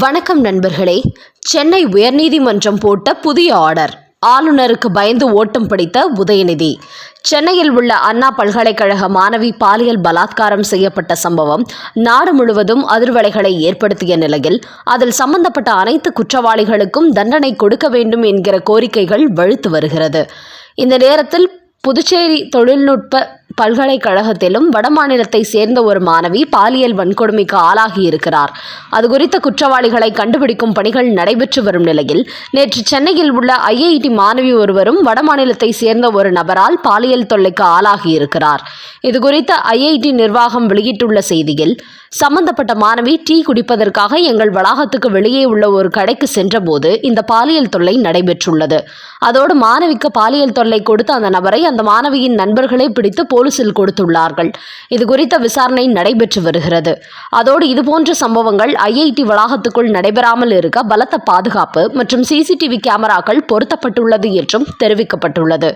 வணக்கம் நண்பர்களே. சென்னை உயர்நீதிமன்றம் போட்ட புதிய ஆர்டர். ஆளுநருக்கு பயந்து ஓட்டம் பிடித்த உதயநிதி. சென்னையில் உள்ள அண்ணா பல்கலைக்கழக மாணவி பாலியல் பலாத்காரம் செய்யப்பட்ட சம்பவம் நாடு முழுவதும் அதிர்வலைகளை ஏற்படுத்திய நிலையில் அதில் சம்பந்தப்பட்ட அனைத்து குற்றவாளிகளுக்கும் தண்டனை கொடுக்க வேண்டும் என்கிற கோரிக்கைகள் வலுத்து வருகிறது. இந்த நேரத்தில் புதுச்சேரி தொழில்நுட்ப பல்கலைக்கழகத்திலும் வடமாநிலத்தை சேர்ந்த ஒரு மாணவி பாலியல் வன்கொடுமைக்கு ஆளாகி இருக்கிறார். அது குறித்த குற்றவாளிகளை கண்டுபிடிக்கும் பணிகள் நடைபெற்று வரும் நிலையில் நேற்று சென்னையில் உள்ள ஐஐடி மாணவி ஒருவரும் வடமாநிலத்தை சேர்ந்த ஒரு நபரால் பாலியல் தொல்லைக்கு ஆளாகி இருக்கிறார். இது குறித்த ஐஐடி நிர்வாகம் வெளியிட்டுள்ள செய்தியில் சம்பந்தப்பட்ட மாணவி டீ குடிப்பதற்காக எங்கள் வளாகத்துக்கு வெளியே உள்ள ஒரு கடைக்கு சென்றபோது இந்த பாலியல் தொல்லை நடைபெற்றுள்ளது. அதோடு மாணவிக்கு பாலியல் தொல்லை கொடுத்த அந்த நபரை அந்த மாணவியின் நண்பர்களே பிடித்து போலீசில் கொடுத்துள்ளார்கள். இது குறித்த விசாரணை நடைபெற்று வருகிறது. அதோடு இதுபோன்ற சம்பவங்கள் ஐஐடி வளாகத்துக்குள் நடைபெறாமல் இருக்க பலத்த பாதுகாப்பு மற்றும் சிசிடிவி கேமராக்கள் பொருத்தப்பட்டுள்ளது என்றும் தெரிவிக்கப்பட்டுள்ளது.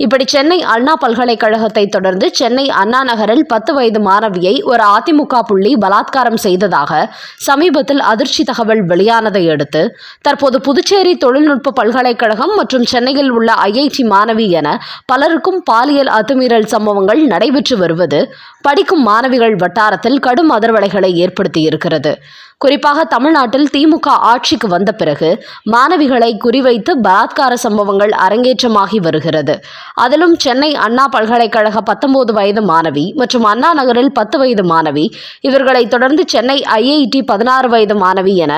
இப்படி சென்னை அண்ணா பல்கலைக்கழகத்தை தொடர்ந்து சென்னை அண்ணா நகரில் பத்து வயது மாணவியை ஒரு அதிமுக புள்ளி பலாத்காரம் செய்ததாக சமீபத்தில் அதிர்ச்சி தகவல் வெளியானதை அடுத்து தற்போது புதுச்சேரி தொழில்நுட்ப பல்கலைக்கழகம் மற்றும் சென்னையில் உள்ள ஐஐடி மாணவி என பலருக்கும் பாலியல் அத்துமீறல் சம்பவங்கள் நடைபெற்று வருவது படிக்கும் மாணவிகள் வட்டாரத்தில் கடும் அதிர்வலைகளை ஏற்படுத்தியிருக்கிறது. குறிப்பாக தமிழ்நாட்டில் திமுக ஆட்சிக்கு வந்த பிறகு மாணவிகளை குறிவைத்து பலாத்கார சம்பவங்கள் அரங்கேற்றமாகி வருகிறது. அதிலும் சென்னை அண்ணா பல்கலைக்கழக பத்தொன்பது வயது மாணவி மற்றும் அண்ணா நகரில் பத்து வயது மாணவி இவர்களை தொடர்ந்து சென்னை ஐஐடி பதினாறு வயது மாணவி என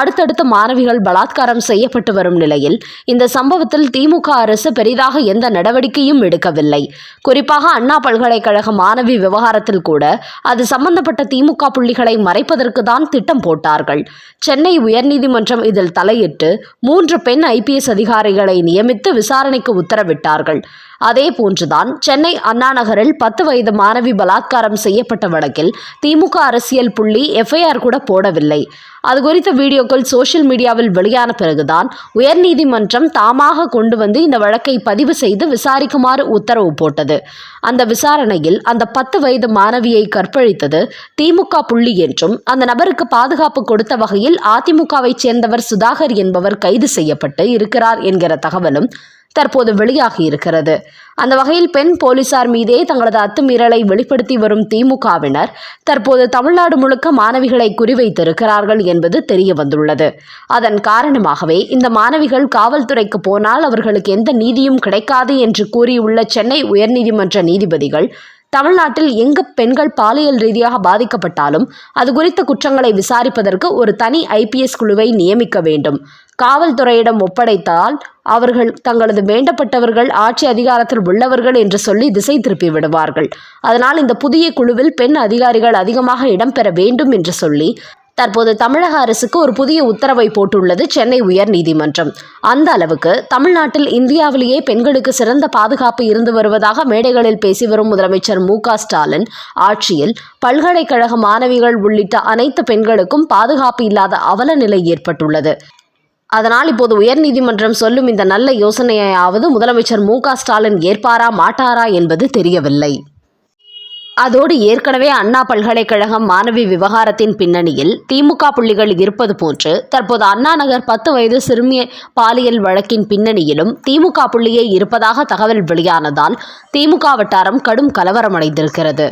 அடுத்தடுத்த மாணவிகள் பலாத்காரம் செய்யப்பட்டு வரும் நிலையில் இந்த சம்பவத்தில் திமுக அரசு பெரிதாக எந்த நடவடிக்கையும் எடுக்கவில்லை. குறிப்பாக அண்ணா பல்கலைக்கழக மாணவி விவகாரத்தில் கூட அது சம்பந்தப்பட்ட திமுக புள்ளிகளை மறைப்பதற்கு தான் திட்டம் போட்டார்கள். சென்னை உயர்நீதிமன்றம் இதில் தலையிட்டு மூன்று பெண் ஐபிஎஸ் அதிகாரிகளை நியமித்து விசாரணைக்கு உத்தரவிட்டார்கள். அதே போன்றுதான் சென்னை அண்ணா நகரில் பத்து வயது மாணவி பலாத்காரம் செய்யப்பட்ட வழக்கில் திமுக அரசியல் புள்ளி எஃப்ஐஆர் கூட போடவில்லை. அது குறித்த வீடியோக்கள் சோசியல் மீடியாவில் வெளியான பிறகுதான் உயர்நீதிமன்றம் தாமாக கொண்டு வந்து இந்த வழக்கை பதிவு செய்து விசாரிக்குமாறு உத்தரவு போட்டது. அந்த விசாரணையில் அந்த பத்து வயது மாணவியை கற்பழித்தது திமுக புள்ளி என்றும் அந்த நபருக்கு பாதுகாப்பு கொடுத்த வகையில் அதிமுகவைச் சேர்ந்தவர் சுதாகர் என்பவர் கைது செய்யப்பட்டு இருக்கிறார் என்கிற தகவலும் தற்போது வெளியாகி இருக்கிறது. அந்த வகையில் பெண் போலீசார் மீதே தங்களது அத்துமீறலை வெளிப்படுத்தி வரும் திமுகவினர் தற்போது தமிழ்நாடு முழுக்க மாணவிகளை குறிவைத்திருக்கிறார்கள் என்பது தெரிய வந்துள்ளது. அதன் காரணமாகவே இந்த மாணவிகள் காவல்துறைக்கு போனால் அவர்களுக்கு எந்த நீதியும் கிடைக்காது என்று கூறியுள்ள சென்னை உயர்நீதிமன்ற நீதிபதிகள் தமிழ்நாட்டில் எங்கு பெண்கள் பாலியல் ரீதியாக பாதிக்கப்பட்டாலும் அது குறித்த குற்றங்களை விசாரிப்பதற்கு ஒரு தனி ஐபிஎஸ் குழுவை நியமிக்க வேண்டும். காவல்துறையிடம் ஒப்படைத்தால் அவர்கள் தங்களது வேண்டப்பட்டவர்கள் ஆட்சி அதிகாரத்தில் உள்ளவர்கள் என்று சொல்லி திசை திருப்பி விடுவார்கள். அதனால் இந்த புதிய குழுவில் பெண் அதிகாரிகள் அதிகமாக இடம்பெற வேண்டும் என்று சொல்லி தற்போது தமிழக அரசுக்கு ஒரு புதிய உத்தரவை போட்டுள்ளது சென்னை உயர்நீதிமன்றம். அந்த அளவுக்கு தமிழ்நாட்டில் இந்தியாவிலேயே பெண்களுக்கு சிறந்த பாதுகாப்பு இருந்து வருவதாக மேடைகளில் பேசி வரும் முதலமைச்சர் மு ஸ்டாலின் ஆட்சியில் பல்கலைக்கழக மாணவிகள் உள்ளிட்ட அனைத்து பெண்களுக்கும் பாதுகாப்பு இல்லாத அவல நிலை ஏற்பட்டுள்ளது. அதனால் இப்போது உயர்நீதிமன்றம் சொல்லும் இந்த நல்ல யோசனையாவது முதலமைச்சர் மு ஸ்டாலின் ஏற்பாரா மாட்டாரா என்பது தெரியவில்லை. அதோடு ஏற்கனவே அண்ணா பல்கலைக்கழகம் மாணவி விவகாரத்தின் பின்னணியில் திமுக புள்ளிகள் இருப்பது போன்று தற்போது அண்ணா நகர் பத்து வயது சிறுமி பாலியல் வழக்கின் பின்னணியிலும் திமுக புள்ளியே இருப்பதாக தகவல் வெளியானதால் திமுக வட்டாரம் கடும் கலவரமடைந்திருக்கிறது.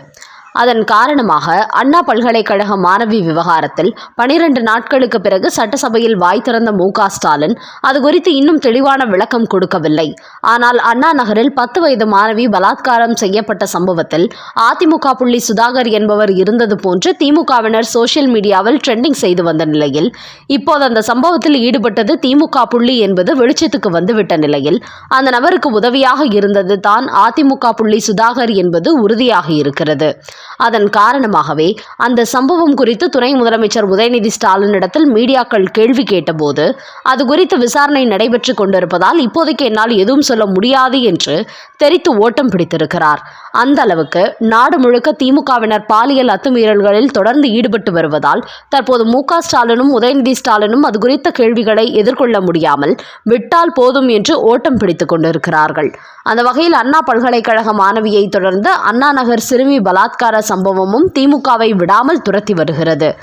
அதன் காரணமாக அண்ணா பல்கலைக்கழக மாணவி விவகாரத்தில் பனிரெண்டு நாட்களுக்கு பிறகு சட்டசபையில் வாய் திறந்த மு க ஸ்டாலின் அது குறித்து இன்னும் தெளிவான விளக்கம் கொடுக்கவில்லை. ஆனால் அண்ணா நகரில் பத்து வயது மாணவி பலாத்காரம் செய்யப்பட்ட சம்பவத்தில் அதிமுக புள்ளி சுதாகர் என்பவர் இருந்தது போன்று திமுகவினர் சோஷியல் மீடியாவில் ட்ரெண்டிங் செய்து வந்த நிலையில் இப்போது அந்த சம்பவத்தில் ஈடுபட்டது திமுக புள்ளி என்பது வெளிச்சத்துக்கு வந்துவிட்ட நிலையில் அந்த நபருக்கு உதவியாக இருந்தது தான் அதிமுக புள்ளி சுதாகர் என்பது உறுதியாக இருக்கிறது. அதன் காரணமாகவே அந்த சம்பவம் குறித்து துணை முதலமைச்சர் உதயநிதி ஸ்டாலினிடத்தில் மீடியாக்கள் கேள்வி கேட்டபோது அது குறித்து விசாரணை நடைபெற்று கொண்டிருப்பதால் இப்போதைக்கு என்னால் எதுவும் சொல்ல முடியாது என்று தெரித்து ஓட்டம் பிடித்திருக்கிறார். அந்த அளவுக்கு நாடு முழுக்க திமுகவினர் பாலியல் அத்துமீறல்களில் தொடர்ந்து ஈடுபட்டு வருவதால் தற்போது மு ஸ்டாலினும் உதயநிதி ஸ்டாலினும் அது குறித்த கேள்விகளை எதிர்கொள்ள முடியாமல் விட்டால் போதும் என்று ஓட்டம் பிடித்துக் கொண்டிருக்கிறார்கள். அந்த வகையில் அண்ணா பல்கலைக்கழக மாணவியை தொடர்ந்து அண்ணா நகர் சிறுமி பலாத்கார சம்பவமும் திமுகவை விடாமல் துரத்தி வருகிறது.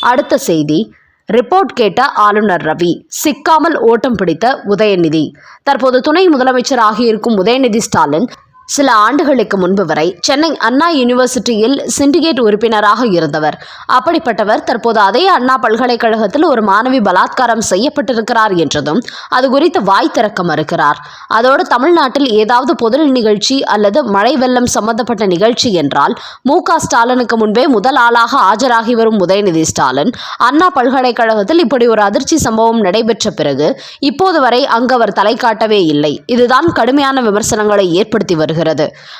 அடுத்த செய்தி. ரிப்போர்ட் கேட்ட ஆளுநர் ரவி சிக்காமல் ஓட்டம் பிடித்த உதயநிதி. தற்போது துணை முதலமைச்சர் ஆகியிருக்கும் உதயநிதி ஸ்டாலின் சில ஆண்டுகளுக்கு முன்பு வரை சென்னை அண்ணா யூனிவர்சிட்டியில் சிண்டிகேட் உறுப்பினராக இருந்தவர். அப்படிப்பட்டவர் தற்போது அதே அண்ணா பல்கலைக்கழகத்தில் ஒரு மாணவி பலாத்காரம் செய்யப்பட்டிருக்கிறார் என்றதும் அது குறித்து வாய் திறக்க மறுக்கிறார். அதோடு தமிழ்நாட்டில் ஏதாவது பொது நிகழ்ச்சி அல்லது மழை வெள்ளம் சம்பந்தப்பட்ட நிகழ்ச்சி என்றால் மு ஸ்டாலினுக்கு முன்பே முதல் ஆளாக ஆஜராகி வரும் உதயநிதி ஸ்டாலின் அண்ணா பல்கலைக்கழகத்தில் இப்படி ஒரு அதிர்ச்சி சம்பவம் நடைபெற்ற பிறகு இப்போது வரை அங்கு அவர் தலை காட்டவே இல்லை. இதுதான் கடுமையான விமர்சனங்களை ஏற்படுத்தி வருகிறது.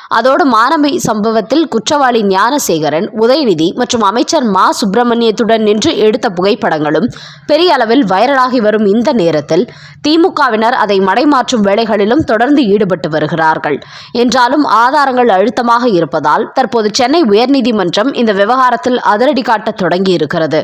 அதோடு மாணவி சம்பவத்தில் குற்றவாளி ஞானசேகரன் உதயநிதி மற்றும் அமைச்சர் மா. சுப்பிரமணியத்துடன் நின்று எடுத்த புகைப்படங்களும் பெரிய அளவில் வைரலாகி வரும் இந்த நேரத்தில் திமுகவினர் அதை மடைமாற்றும் வேலைகளிலும் தொடர்ந்து ஈடுபட்டு வருகிறார்கள். என்றாலும் ஆதாரங்கள் அழுத்தமாக இருப்பதால் தற்போது சென்னை உயர்நீதிமன்றம் இந்த விவகாரத்தில் அதிரடி காட்ட தொடங்கியிருக்கிறது.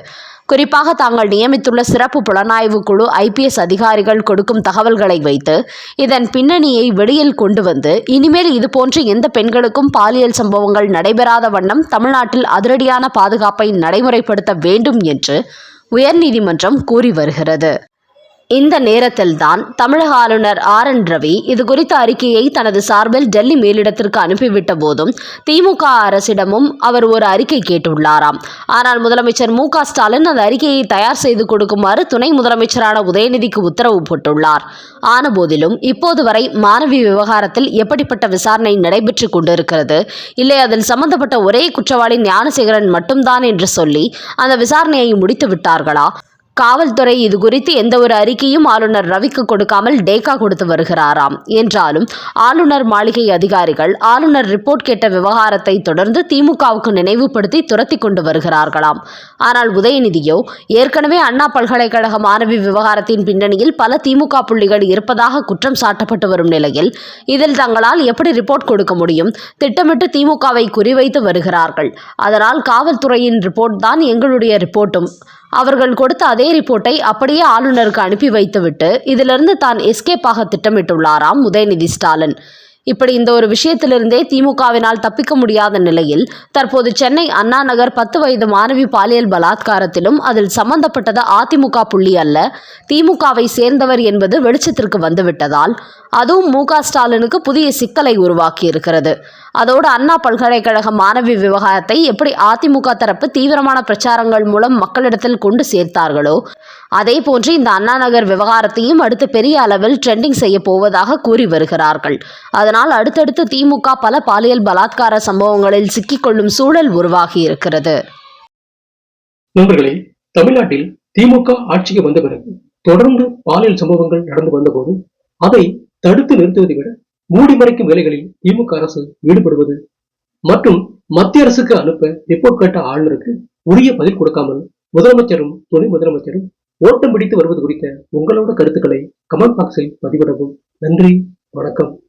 குறிப்பாக தாங்கள் நியமித்துள்ள சிறப்பு புலனாய்வு குழு ஐபிஎஸ் அதிகாரிகள் கொடுக்கும் தகவல்களை வைத்து இதன் பின்னணியை வெளியில் கொண்டு வந்து இனிமேல் இதுபோன்று எந்த பெண்களுக்கும் பாலியல் சம்பவங்கள் நடைபெறாத வண்ணம் தமிழ்நாட்டில் அதிரடியான பாதுகாப்பை நடைமுறைப்படுத்த வேண்டும் என்று உயர்நீதிமன்றம் கூறி வருகிறது. இந்த நேரத்தில்தான் தமிழக ஆளுநர் ஆர் என் ரவி இது குறித்த அறிக்கையை தனது சார்பில் டெல்லி மேலிடத்திற்கு அனுப்பிவிட்ட போதும் திமுக அரசிடமும் அவர் ஒரு அறிக்கை கேட்டுள்ளாராம். ஆனால் முதலமைச்சர் மு க ஸ்டாலின் அந்த அறிக்கையை தயார் செய்து கொடுக்குமாறு துணை முதலமைச்சரான உதயநிதிக்கு உத்தரவு போட்டுள்ளார். ஆனபோதிலும் இப்போது வரை மாணவி விவகாரத்தில் எப்படிப்பட்ட விசாரணை நடைபெற்று கொண்டிருக்கிறது இல்லை அதில் சம்பந்தப்பட்ட ஒரே குற்றவாளி ஞானசேகரன் மட்டும்தான் என்று சொல்லி அந்த விசாரணையை முடித்து விட்டார்களா காவல்துறை இது குறித்து எந்த ஒரு அறிக்கையும் ஆளுநர் ரவிக்கு கொடுக்காமல் டேக்கா கொடுத்து வருகிறாராம். என்றாலும் ஆளுநர் மாளிகை அதிகாரிகள் ஆளுநர் ரிப்போர்ட் கேட்ட விவகாரத்தை தொடர்ந்து திமுகவுக்கு நினைவுபடுத்தி துரத்தி கொண்டு வருகிறார்களாம். ஆனால் உதயநிதியோ ஏற்கனவே அண்ணா பல்கலைக்கழக மாணவி விவகாரத்தின் பின்னணியில் பல திமுக புள்ளிகள் இருப்பதாக குற்றம் சாட்டப்பட்டு வரும் நிலையில் இதில் தங்களால் எப்படி ரிப்போர்ட் கொடுக்க முடியும்? திட்டமிட்டு திமுகவை குறிவைத்து வருகிறார்கள். அதனால் காவல்துறையின் ரிப்போர்ட் தான் எங்களுடைய ரிப்போர்ட்டும். அவர்கள் கொடுத்த அதே ரிப்போர்ட்டை அப்படியே ஆளுநருக்கு அனுப்பி வைத்துவிட்டு இதிலிருந்து தான் எஸ்கேப் ஆக திட்டமிட்டுள்ளாராம் உதயநிதி ஸ்டாலின். இப்படி இந்த ஒரு விஷயத்திலிருந்தே திமுகவினால் தப்பிக்க முடியாத நிலையில் தற்போது சென்னை அண்ணா நகர் பத்து வயது மாணவி பாலியல் பலாத்காரத்திலும் அதில் சம்பந்தப்பட்டது அதிமுக புள்ளி அல்ல. திமுகவை சேர்ந்தவர் என்பது வெளிச்சத்திற்கு வந்துவிட்டதால் அதுவும் மு ஸ்டாலினுக்கு புதிய சிக்கலை உருவாக்கி இருக்கிறது அதோடு அண்ணா பல்கலைக்கழக மாணவி விவகாரத்தை எப்படி அதிமுக தரப்பு தீவிரமான பிரச்சாரங்கள் மூலம் மக்களிடத்தில் கொண்டு சேர்த்தார்களோ அதே போன்று இந்த அண்ணா நகர் விவகாரத்தையும் அடுத்து பெரிய அளவில் ட்ரெண்டிங் செய்ய போவதாக கூறி வருகிறார்கள். அதனால் அடுத்தடுத்து திமுக பல பாலியல் பலாத்கார சம்பவங்களில் சிக்கிக்கொள்ளும் சூழல் உருவாகி இருக்கிறது. நண்பர்களே தமிழ்நாட்டில் திமுக ஆட்சிக்கு வந்த பிறகு தொடர்ந்து பாலியல் சம்பவங்கள் நடந்து வந்தபோது அதை தடுத்து நிறுத்துவதை விட மூடி மறைக்கும் வேலைகளில் திமுக அரசு ஈடுபடுவது மற்றும் மத்திய அரசுக்கு அனுப்ப ரிப்போர்ட் கேட்ட ஆளுநருக்கு உரிய பதில் கொடுக்காமல் முதலமைச்சரும் துணை முதலமைச்சரும் ஓட்டம் பிடித்து வருவது குறித்த உங்களோட கருத்துக்களை கமெண்ட் பாக்ஸில் பதிவிடவும். நன்றி வணக்கம்.